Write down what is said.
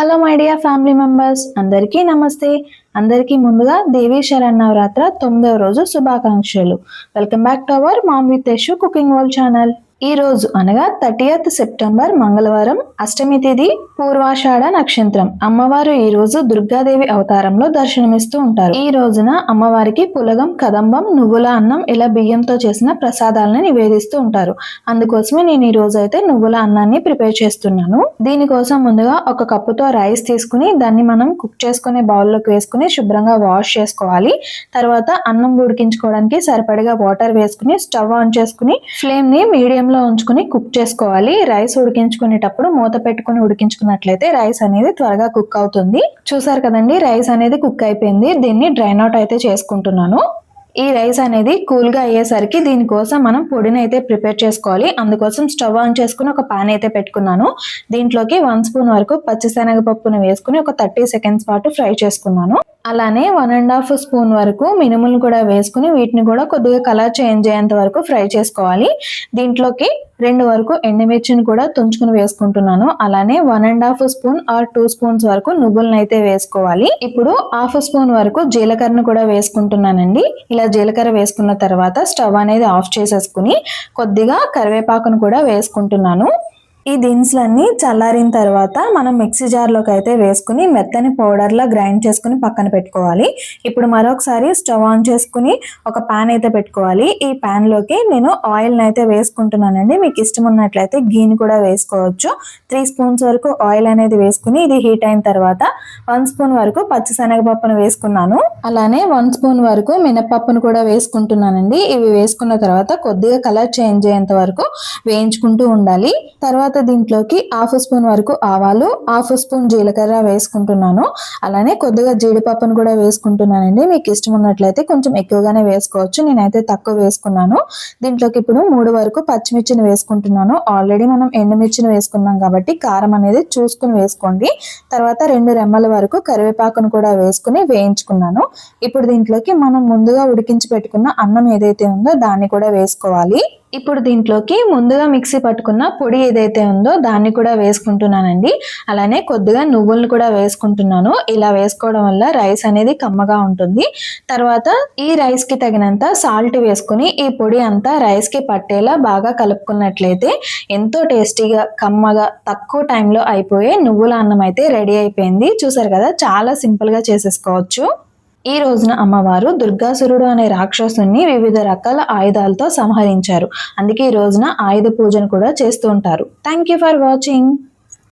Hello my dear family members అందరికీ నమస్తే. అందరికీ ముందుగా దేవీ శరణవరాత్ర తొమ్మిదవ రోజు శుభాకాంక్షలు. Welcome back to our mom with Yashu cooking world channel. ఈ రోజు అనగా థర్టీయత్ సెప్టెంబర్ మంగళవారం అష్టమి తిథి పూర్వాషాఢ నక్షత్రం. అమ్మవారు ఈ రోజు దుర్గాదేవి అవతారంలో దర్శనమిస్తూ ఉంటారు. ఈ రోజున అమ్మవారికి పులగం కదంబం నువ్వుల అన్నం ఇలా బియ్యంతో చేసిన ప్రసాదాలను నివేదిస్తూ ఉంటారు. అందుకోసమే నేను ఈ రోజు అయితే నువ్వుల అన్నాన్ని ప్రిపేర్ చేస్తున్నాను. దీనికోసం ముందుగా ఒక కప్పుతో రైస్ తీసుకుని దాన్ని మనం కుక్ చేసుకునే బౌల్లోకి వేసుకుని శుభ్రంగా వాష్ చేసుకోవాలి. తర్వాత అన్నం ఉడికించుకోవడానికి సరిపడిగా వాటర్ వేసుకుని స్టవ్ ఆన్ చేసుకుని ఫ్లేమ్ని మీడియం లో ఉంచుకుని కుక్ చేసుకోవాలి. రైస్ ఉడికించుకునేటప్పుడు మూత పెట్టుకుని ఉడికించుకున్నట్లయితే రైస్ అనేది త్వరగా కుక్ అవుతుంది. చూసారు కదండి రైస్ అనేది కుక్ అయిపోయింది. దీన్ని డ్రైన్ అవుట్ అయితే చేసుకుంటున్నాను. ఈ రైస్ అనేది కూల్గా అయ్యేసరికి దీనికోసం మనం పొడిని అయితే ప్రిపేర్ చేసుకోవాలి. అందుకోసం స్టవ్ ఆన్ చేసుకుని ఒక పాన్ అయితే పెట్టుకున్నాను. దీంట్లోకి వన్ స్పూన్ వరకు పచ్చిశనగపప్పును వేసుకుని ఒక థర్టీ సెకండ్స్ పాటు ఫ్రై చేసుకున్నాను. అలానే వన్ అండ్ హాఫ్ స్పూన్ వరకు మినుములు కూడా వేసుకుని వీటిని కూడా కొద్దిగా కలర్ చేంజ్ అయ్యేంత వరకు ఫ్రై చేసుకోవాలి. దీంట్లోకి రెండు వరకు ఎండుమిర్చిని కూడా తుంచుకుని వేసుకుంటున్నాను. అలానే one and half spoon or two spoons వరకు నువ్వులను అయితే వేసుకోవాలి. ఇప్పుడు హాఫ్ స్పూన్ వరకు జీలకర్రను కూడా వేసుకుంటున్నానండి. ఇలా జీలకర్ర వేసుకున్న తర్వాత స్టవ్ అనేది ఆఫ్ చేసేసుకుని కొద్దిగా కరివేపాకును కూడా వేసుకుంటున్నాను. ఈ దినుసులన్నీ చల్లారిన తర్వాత మనం మిక్సీ జార్లోకి అయితే వేసుకుని మెత్తని పౌడర్లా గ్రైండ్ చేసుకుని పక్కన పెట్టుకోవాలి. ఇప్పుడు మరొకసారి స్టవ్ ఆన్ చేసుకుని ఒక ప్యాన్ అయితే పెట్టుకోవాలి. ఈ ప్యాన్లోకి నేను ఆయిల్ని అయితే వేసుకుంటున్నానండి. మీకు ఇష్టం ఉన్నట్లయితే గీని కూడా వేసుకోవచ్చు. త్రీ స్పూన్స్ వరకు ఆయిల్ అనేది వేసుకుని ఇది హీట్ అయిన తర్వాత వన్ స్పూన్ వరకు పచ్చిశనగపప్పును వేసుకున్నాను. అలానే వన్ స్పూన్ వరకు మినపప్పును కూడా వేసుకుంటున్నానండి. ఇవి వేసుకున్న తర్వాత కొద్దిగా కలర్ చేంజ్ అయ్యేంత వరకు వేయించుకుంటూ ఉండాలి. తర్వాత దీంట్లోకి హాఫ్ స్పూన్ వరకు ఆవాలు హాఫ్ స్పూన్ జీలకర్ర వేసుకుంటున్నాను. అలానే కొద్దిగా జీడిపప్పును కూడా వేసుకుంటున్నానండి. మీకు ఇష్టం ఉన్నట్లయితే కొంచెం ఎక్కువగానే వేసుకోవచ్చు. నేనైతే తక్కువ వేసుకున్నాను. దీంట్లోకి ఇప్పుడు మూడు వరకు పచ్చిమిర్చిని వేసుకుంటున్నాను. ఆల్రెడీ మనం ఎండుమిర్చిని వేసుకున్నాం కాబట్టి కారం అనేది చూసుకుని వేసుకోండి. తర్వాత రెండు రెమ్మల వరకు కరివేపాకును కూడా వేసుకుని వేయించుకున్నాను. ఇప్పుడు దీంట్లోకి మనం ముందుగా ఉడికించి పెట్టుకున్న అన్నం ఏదైతే ఉందో దాన్ని కూడా వేసుకోవాలి. ఇప్పుడు దీంట్లోకి ముందుగా మిక్సీ పట్టుకున్న పొడి ఏదైతే ఉందో దాన్ని కూడా వేసుకుంటున్నానండి. అలానే కొద్దిగా నువ్వులను కూడా వేసుకుంటున్నాను. ఇలా వేసుకోవడం వల్ల రైస్ అనేది కమ్మగా ఉంటుంది. తర్వాత ఈ రైస్కి తగినంత సాల్ట్ వేసుకుని ఈ పొడి అంతా రైస్కి పట్టేలా బాగా కలుపుకున్నట్లయితే ఎంతో టేస్టీగా కమ్మగా తక్కువ టైంలో అయిపోయే నువ్వుల అన్నం అయితే రెడీ అయిపోయింది. చూసారు కదా? చాలా సింపుల్గా చేసేసుకోవచ్చు. ఈ రోజున అమ్మవారు దుర్గాసురుడు అనే రాక్షసుని వివిధ రకాల ఆయుధాలతో సంహరించారు. అందుకే ఈ రోజున ఆయుధ పూజను కూడా చేస్తూ ఉంటారు. Thank you for watching